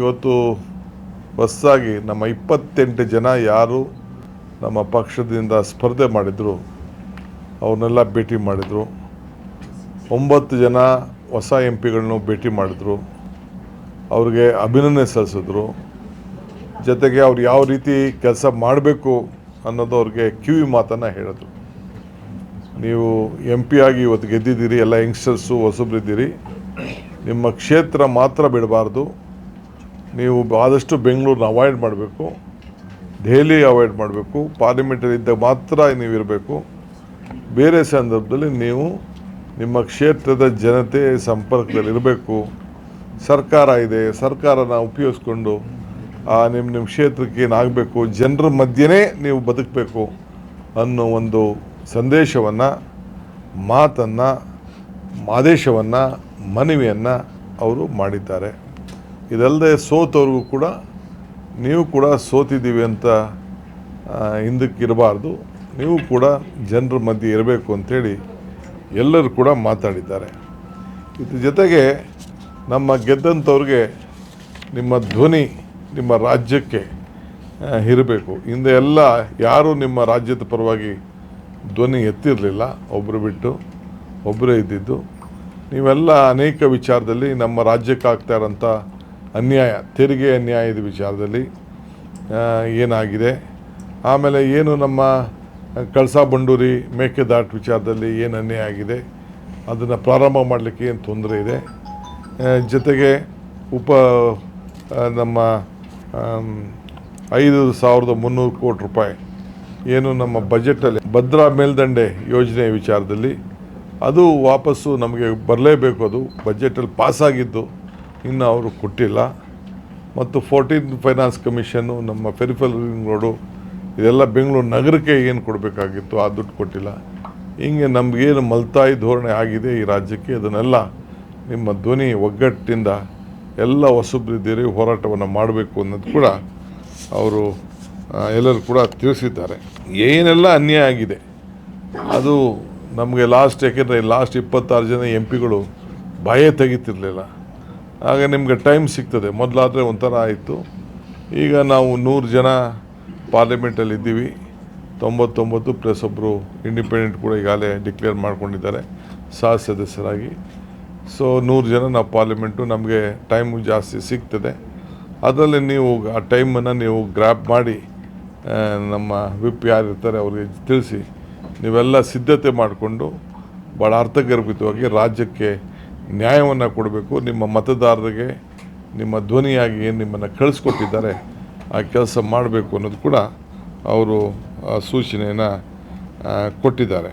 ಇವತ್ತು ಹೊಸದಾಗಿ ನಮ್ಮ ಇಪ್ಪತ್ತೆಂಟು ಜನ ಯಾರು ನಮ್ಮ ಪಕ್ಷದಿಂದ ಸ್ಪರ್ಧೆ ಮಾಡಿದರು ಅವ್ರನ್ನೆಲ್ಲ ಭೇಟಿ ಮಾಡಿದರು. ಒಂಬತ್ತು ಜನ ಹೊಸ ಎಂ ಪಿಗಳನ್ನು ಭೇಟಿ ಮಾಡಿದ್ರು. ಅವ್ರಿಗೆ ಅಭಿನಂದನೆ ಸಲ್ಲಿಸಿದ್ರು. ಜೊತೆಗೆ ಅವ್ರು ಯಾವ ರೀತಿ ಕೆಲಸ ಮಾಡಬೇಕು ಅನ್ನೋದು ಅವ್ರಿಗೆ ಕಿವಿ ಮಾತನ್ನು ಹೇಳಿದ್ರು. ನೀವು ಎಂ ಪಿ ಆಗಿ ಇವತ್ತು ಗೆದ್ದಿದ್ದೀರಿ, ಎಲ್ಲ ಯಂಗ್ಸ್ಟರ್ಸು ಹೊಸಬ್ರಿದ್ದೀರಿ ನಿಮ್ಮ ಕ್ಷೇತ್ರ ಮಾತ್ರ ಬಿಡಬಾರ್ದು. ನೀವು ಆದಷ್ಟು ಬೆಂಗಳೂರನ್ನ ಅವಾಯ್ಡ್ ಮಾಡಬೇಕು. ದೆಹಲಿ ಅವಾಯ್ಡ್ ಮಾಡಬೇಕು. ಪಾರ್ಲಿಮೆಂಟರಿ ಇದ್ದಾಗ ಮಾತ್ರ ನೀವು ಇರಬೇಕು. ಬೇರೆ ಸಂದರ್ಭದಲ್ಲಿ ನೀವು ನಿಮ್ಮ ಕ್ಷೇತ್ರದ ಜನತೆ ಸಂಪರ್ಕದಲ್ಲಿ ಇರಬೇಕು. ಸರ್ಕಾರ ಇದೆ. ಸರ್ಕಾರನ ಉಪಯೋಗಿಸ್ಕೊಂಡು ನಿಮ್ಮ ನಿಮ್ಮ ಕ್ಷೇತ್ರಕ್ಕೆ ಏನಾಗಬೇಕು? ಜನರ ಮಧ್ಯೆನೇ ನೀವು ಬದುಕಬೇಕು ಅನ್ನೋ ಒಂದು ಸಂದೇಶವನ್ನು, ಮಾತನ್ನು, ಆದೇಶವನ್ನು, ಮನವಿಯನ್ನು ಅವರು ಮಾಡಿದ್ದಾರೆ. ಇದಲ್ಲದೆ ಸೋತವ್ರಿಗೂ ಕೂಡ ನೀವು ಕೂಡ ಸೋತಿದ್ದೀವಿ ಅಂತ ಹಿಂದಕ್ಕಿರಬಾರ್ದು. ನೀವು ಕೂಡ ಜನರ ಮಧ್ಯೆ ಇರಬೇಕು ಅಂಥೇಳಿ ಎಲ್ಲರೂ ಕೂಡ ಮಾತಾಡಿದ್ದಾರೆ. ಇದ್ರ ಜೊತೆಗೆ ನಮ್ಮ ಗೆದ್ದಂಥವ್ರಿಗೆ ನಿಮ್ಮ ಧ್ವನಿ ನಿಮ್ಮ ರಾಜ್ಯಕ್ಕೆ ಇರಬೇಕು. ಹಿಂದೆ ಎಲ್ಲ ಯಾರೂ ನಿಮ್ಮ ರಾಜ್ಯದ ಪರವಾಗಿ ಧ್ವನಿ ಎತ್ತಿರಲಿಲ್ಲ. ಒಬ್ಬರು ಬಿಟ್ಟು ಒಬ್ಬರೇ ಇದ್ದಿದ್ದು. ನೀವೆಲ್ಲ ಅನೇಕ ವಿಚಾರದಲ್ಲಿ ನಮ್ಮ ರಾಜ್ಯಕ್ಕಾಗ್ತಾ ಇರೋಂಥ ಅನ್ಯಾಯ, ತೆರಿಗೆ ಅನ್ಯಾಯದ ವಿಚಾರದಲ್ಲಿ ಏನಾಗಿದೆ? ಆಮೇಲೆ ಏನು ನಮ್ಮ ಕಳಸಾ ಬಂಡೂರಿ ಮೇಕೆದಾಟು ವಿಚಾರದಲ್ಲಿ ಏನು ಅನ್ಯಾಯ ಆಗಿದೆ? ಅದನ್ನು ಪ್ರಾರಂಭ ಮಾಡಲಿಕ್ಕೆ ಏನು ತೊಂದರೆ ಇದೆ? ಜೊತೆಗೆ ಉಪ ನಮ್ಮ ಐದು ಸಾವಿರದ ಮುನ್ನೂರು ಕೋಟಿ ರೂಪಾಯಿ ಏನು ನಮ್ಮ ಬಜೆಟಲ್ಲಿ ಭದ್ರಾ ಮೇಲ್ದಂಡೆ ಯೋಜನೆ ವಿಚಾರದಲ್ಲಿ, ಅದು ವಾಪಸ್ಸು ನಮಗೆ ಬರಲೇಬೇಕು ಅದು, ಬಜೆಟಲ್ಲಿ ಪಾಸಾಗಿದ್ದು. ಇನ್ನು ಅವರು ಕೊಟ್ಟಿಲ್ಲ. ಮತ್ತು ಫೋರ್ಟೀನ್ ಫೈನಾನ್ಸ್ ಕಮಿಷನ್ನು ನಮ್ಮ ಫೆರಿಫಲ್ ರೋಡು ಇದೆಲ್ಲ ಬೆಂಗಳೂರು ನಗರಕ್ಕೆ ಏನು ಕೊಡಬೇಕಾಗಿತ್ತು, ಆ ದುಡ್ಡು ಕೊಟ್ಟಿಲ್ಲ. ಹಿಂಗೆ ನಮಗೇನು ಮಲ್ತಾಯಿ ಧೋರಣೆ ಆಗಿದೆ ಈ ರಾಜ್ಯಕ್ಕೆ, ಅದನ್ನೆಲ್ಲ ನಿಮ್ಮ ಧ್ವನಿ ಒಗ್ಗಟ್ಟಿಂದ ಎಲ್ಲ ಹೊಸಬ್ರಿದ್ದೀರಿ ಹೋರಾಟವನ್ನು ಮಾಡಬೇಕು ಅನ್ನೋದು ಕೂಡ ಅವರು ಎಲ್ಲರೂ ಕೂಡ ತಿಳಿಸಿದ್ದಾರೆ. ಏನೆಲ್ಲ ಅನ್ಯಾಯ ಆಗಿದೆ, ಅದು ನಮಗೆ ಲಾಸ್ಟ್ ಯಾಕೆಂದರೆ ಲಾಸ್ಟ್ ಇಪ್ಪತ್ತಾರು ಜನ ಎಂ ಪಿಗಳು ಭಯ ತೆಗಿತಿರ್ಲಿಲ್ಲ. ಆಗ ನಿಮಗೆ ಟೈಮ್ ಸಿಗ್ತದೆ. ಮೊದಲಾದರೆ ಒಂಥರ ಆಯಿತು. ಈಗ ನಾವು ನೂರು ಜನ ಪಾರ್ಲಿಮೆಂಟಲ್ಲಿ ಇದ್ದೀವಿ. ತೊಂಬತ್ತೊಂಬತ್ತು ಪ್ಲಸ್ ಒಬ್ಬರು ಇಂಡಿಪೆಂಡೆಂಟ್ ಕೂಡ ಈಗಾಗಲೇ ಡಿಕ್ಲೇರ್ ಮಾಡ್ಕೊಂಡಿದ್ದಾರೆ, ಸಹ ಸದಸ್ಯರಾಗಿ. ಸೊ ನೂರು ಜನ ನಾವು ಪಾರ್ಲಿಮೆಂಟು ನಮಗೆ ಟೈಮು ಜಾಸ್ತಿ ಸಿಗ್ತದೆ. ಅದರಲ್ಲಿ ನೀವು ಆ ಟೈಮನ್ನು ನೀವು ಗ್ರ್ಯಾಪ್ ಮಾಡಿ ನಮ್ಮ ವಿಪ್ ಯಾರಿರ್ತಾರೆ ಅವರಿಗೆ ತಿಳಿಸಿ. ನೀವೆಲ್ಲ ಸಿದ್ಧತೆ ಮಾಡಿಕೊಂಡು ಭಾಳ ಅರ್ಥಗರ್ಭಿತವಾಗಿ ರಾಜ್ಯಕ್ಕೆ ನ್ಯಾಯವನ್ನು ಕೊಡಬೇಕು. ನಿಮ್ಮ ಮತದಾರರಿಗೆ, ನಿಮ್ಮ ಧ್ವನಿಯಾಗಿ ಏನು ನಿಮ್ಮನ್ನು ಕಳಿಸ್ಕೊಟ್ಟಿದ್ದಾರೆ, ಆ ಕೆಲಸ ಮಾಡಬೇಕು ಅನ್ನೋದು ಕೂಡ ಅವರು ಸೂಚನೆಯನ್ನು ಕೊಟ್ಟಿದ್ದಾರೆ.